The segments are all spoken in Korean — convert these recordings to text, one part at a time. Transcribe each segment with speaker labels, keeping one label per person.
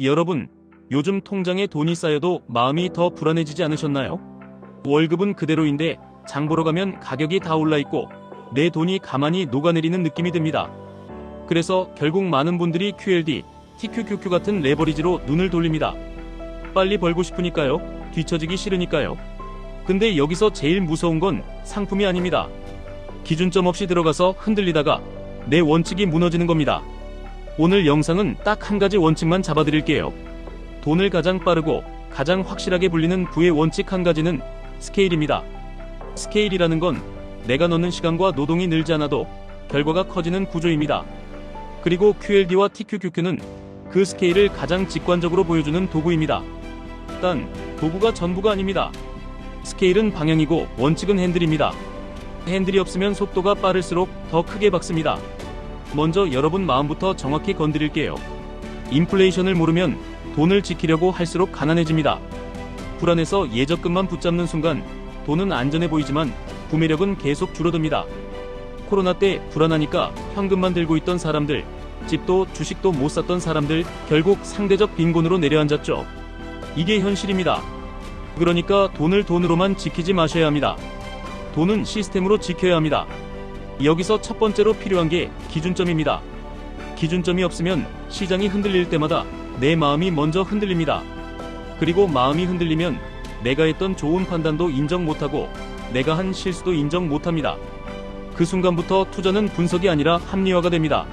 Speaker 1: 여러분, 요즘 통장에 돈이 쌓여도 마음이 더 불안해지지 않으셨나요? 월급은 그대로인데 장 보러 가면 가격이 다 올라 있고 내 돈이 가만히 녹아내리는 느낌이 듭니다. 그래서 결국 많은 분들이 QLD, TQQQ 같은 레버리지로 눈을 돌립니다. 빨리 벌고 싶으니까요. 뒤처지기 싫으니까요. 근데 여기서 제일 무서운 건 상품이 아닙니다. 기준점 없이 들어가서 흔들리다가 내 원칙이 무너지는 겁니다. 오늘 영상은 딱 한 가지 원칙만 잡아드릴게요. 돈을 가장 빠르고 가장 확실하게 불리는 부의 원칙 한 가지는 스케일입니다. 스케일이라는 건 내가 넣는 시간과 노동이 늘지 않아도 결과가 커지는 구조입니다. 그리고 QLD와 TQQQ는 그 스케일을 가장 직관적으로 보여주는 도구입니다. 단, 도구가 전부가 아닙니다. 스케일은 방향이고 원칙은 핸들입니다. 핸들이 없으면 속도가 빠를수록 더 크게 박습니다. 먼저 여러분 마음부터 정확히 건드릴게요. 인플레이션을 모르면 돈을 지키려고 할수록 가난해집니다. 불안해서 예적금만 붙잡는 순간 돈은 안전해 보이지만 구매력은 계속 줄어듭니다. 코로나 때 불안하니까 현금만 들고 있던 사람들, 집도 주식도 못 샀던 사람들 결국 상대적 빈곤으로 내려앉았죠. 이게 현실입니다. 그러니까 돈을 돈으로만 지키지 마셔야 합니다. 돈은 시스템으로 지켜야 합니다. 여기서 첫 번째로 필요한 게 기준점입니다. 기준점이 없으면 시장이 흔들릴 때마다 내 마음이 먼저 흔들립니다. 그리고 마음이 흔들리면 내가 했던 좋은 판단도 인정 못하고 내가 한 실수도 인정 못합니다. 그 순간부터 투자는 분석이 아니라 합리화가 됩니다.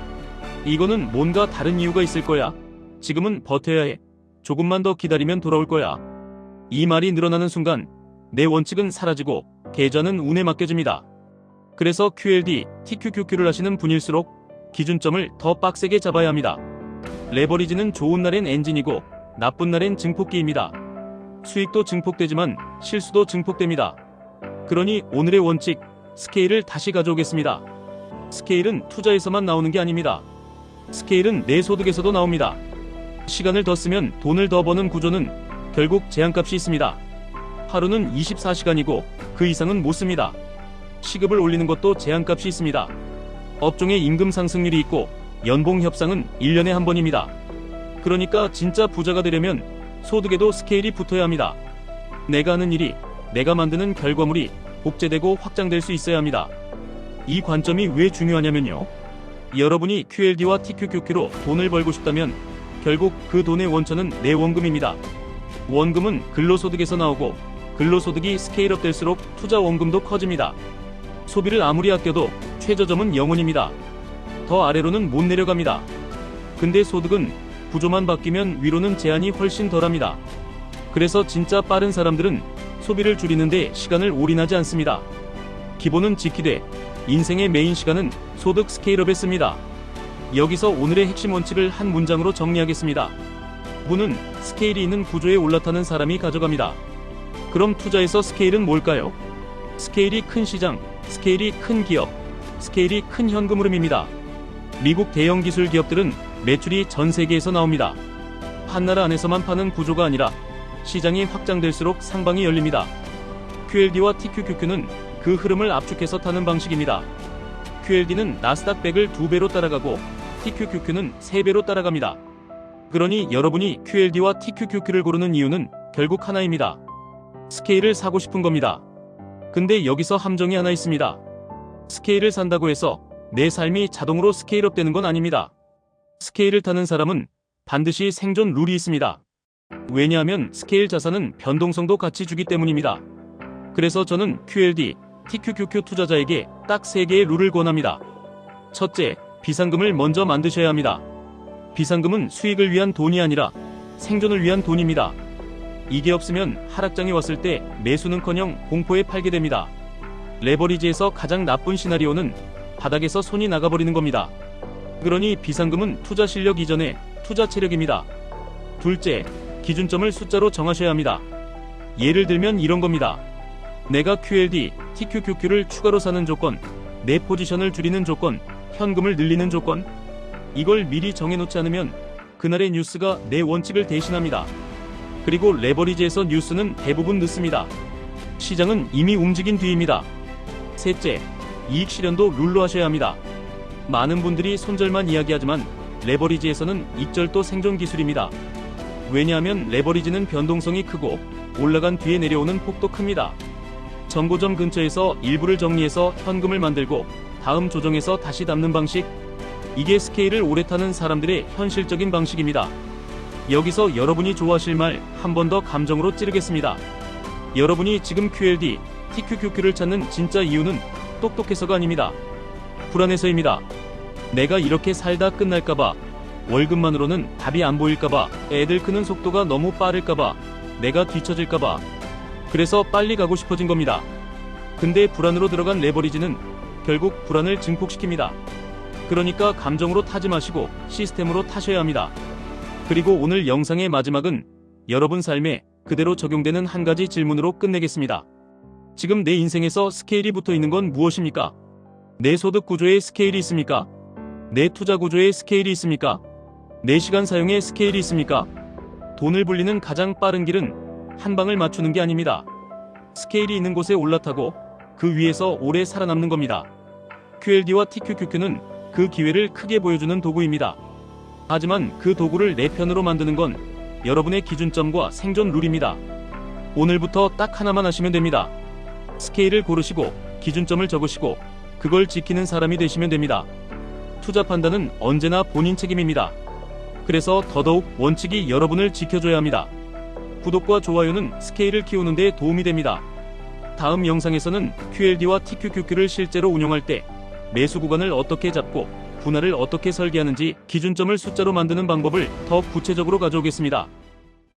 Speaker 1: 이거는 뭔가 다른 이유가 있을 거야. 지금은 버텨야 해. 조금만 더 기다리면 돌아올 거야. 이 말이 늘어나는 순간 내 원칙은 사라지고 계좌는 운에 맡겨집니다. 그래서 QLD, TQQQ를 하시는 분일수록 기준점을 더 빡세게 잡아야 합니다. 레버리지는 좋은 날엔 엔진이고 나쁜 날엔 증폭기입니다. 수익도 증폭되지만 실수도 증폭됩니다. 그러니 오늘의 원칙, 스케일을 다시 가져오겠습니다. 스케일은 투자에서만 나오는 게 아닙니다. 스케일은 내 소득에서도 나옵니다. 시간을 더 쓰면 돈을 더 버는 구조는 결국 제한값이 있습니다. 하루는 24시간이고 그 이상은 못 씁니다. 시급을 올리는 것도 제한값이 있습니다. 업종의 임금 상승률이 있고 연봉 협상은 1년에 한 번입니다. 그러니까 진짜 부자가 되려면 소득에도 스케일이 붙어야 합니다. 내가 하는 일이 내가 만드는 결과물이 복제되고 확장될 수 있어야 합니다. 이 관점이 왜 중요하냐면요. 여러분이 QLD와 TQQQ로 돈을 벌고 싶다면 결국 그 돈의 원천은 내 원금입니다. 원금은 근로소득에서 나오고 근로소득이 스케일업 될수록 투자 원금도 커집니다. 소비를 아무리 아껴도 최저점은 영원입니다. 더 아래로는 못 내려갑니다. 근데 소득은 구조만 바뀌면 위로는 제한이 훨씬 덜합니다. 그래서 진짜 빠른 사람들은 소비를 줄이는데 시간을 올인하지 않습니다. 기본은 지키되 인생의 메인 시간은 소득 스케일업에 씁니다. 여기서 오늘의 핵심 원칙을 한 문장으로 정리하겠습니다. 부는 스케일이 있는 구조에 올라타는 사람이 가져갑니다. 그럼 투자에서 스케일은 뭘까요? 스케일이 큰 시장, 스케일이 큰 기업, 스케일이 큰 현금 흐름입니다. 미국 대형 기술 기업들은 매출이 전 세계에서 나옵니다. 한 나라 안에서만 파는 구조가 아니라 시장이 확장될수록 상방이 열립니다. QLD와 TQQQ는 그 흐름을 압축해서 타는 방식입니다. QLD는 나스닥 100을 2배로 따라가고 TQQQ는 3배로 따라갑니다. 그러니 여러분이 QLD와 TQQQ를 고르는 이유는 결국 하나입니다. 스케일을 사고 싶은 겁니다. 근데 여기서 함정이 하나 있습니다. 스케일을 산다고 해서 내 삶이 자동으로 스케일업 되는 건 아닙니다. 스케일을 타는 사람은 반드시 생존 룰이 있습니다. 왜냐하면 스케일 자산은 변동성도 같이 주기 때문입니다. 그래서 저는 QLD, TQQQ 투자자에게 딱 3개의 룰을 권합니다. 첫째, 비상금을 먼저 만드셔야 합니다. 비상금은 수익을 위한 돈이 아니라 생존을 위한 돈입니다. 이게 없으면 하락장이 왔을 때 매수는커녕 공포에 팔게 됩니다. 레버리지에서 가장 나쁜 시나리오는 바닥에서 손이 나가버리는 겁니다. 그러니 비상금은 투자 실력 이전에 투자 체력입니다. 둘째, 기준점을 숫자로 정하셔야 합니다. 예를 들면 이런 겁니다. 내가 QLD, TQQQ를 추가로 사는 조건, 내 포지션을 줄이는 조건, 현금을 늘리는 조건, 이걸 미리 정해놓지 않으면 그날의 뉴스가 내 원칙을 대신합니다. 그리고 레버리지에서 뉴스는 대부분 늦습니다. 시장은 이미 움직인 뒤입니다. 셋째, 이익 실현도 룰로 하셔야 합니다. 많은 분들이 손절만 이야기하지만 레버리지에서는 익절도 생존 기술입니다. 왜냐하면 레버리지는 변동성이 크고 올라간 뒤에 내려오는 폭도 큽니다. 정보점 근처에서 일부를 정리해서 현금을 만들고 다음 조정해서 다시 담는 방식. 이게 스케일을 오래 타는 사람들의 현실적인 방식입니다. 여기서 여러분이 좋아하실 말 한 번 더 감정으로 찌르겠습니다. 여러분이 지금 QLD, TQQQ를 찾는 진짜 이유는 똑똑해서가 아닙니다. 불안해서입니다. 내가 이렇게 살다 끝날까봐, 월급만으로는 답이 안 보일까봐, 애들 크는 속도가 너무 빠를까봐, 내가 뒤처질까봐, 그래서 빨리 가고 싶어진 겁니다. 근데 불안으로 들어간 레버리지는 결국 불안을 증폭시킵니다. 그러니까 감정으로 타지 마시고 시스템으로 타셔야 합니다. 그리고 오늘 영상의 마지막은 여러분 삶에 그대로 적용되는 한 가지 질문으로 끝내겠습니다. 지금 내 인생에서 스케일이 붙어 있는 건 무엇입니까? 내 소득 구조에 스케일이 있습니까? 내 투자 구조에 스케일이 있습니까? 내 시간 사용에 스케일이 있습니까? 돈을 불리는 가장 빠른 길은 한 방을 맞추는 게 아닙니다. 스케일이 있는 곳에 올라타고 그 위에서 오래 살아남는 겁니다. QLD와 TQQQ는 그 기회를 크게 보여주는 도구입니다. 하지만 그 도구를 내 편으로 만드는 건 여러분의 기준점과 생존 룰입니다. 오늘부터 딱 하나만 하시면 됩니다. 스케일을 고르시고 기준점을 적으시고 그걸 지키는 사람이 되시면 됩니다. 투자 판단은 언제나 본인 책임입니다. 그래서 더더욱 원칙이 여러분을 지켜줘야 합니다. 구독과 좋아요는 스케일을 키우는 데 도움이 됩니다. 다음 영상에서는 QLD와 TQQQ를 실제로 운용할 때 매수 구간을 어떻게 잡고 분할을 어떻게 설계하는지 기준점을 숫자로 만드는 방법을 더 구체적으로 가져오겠습니다.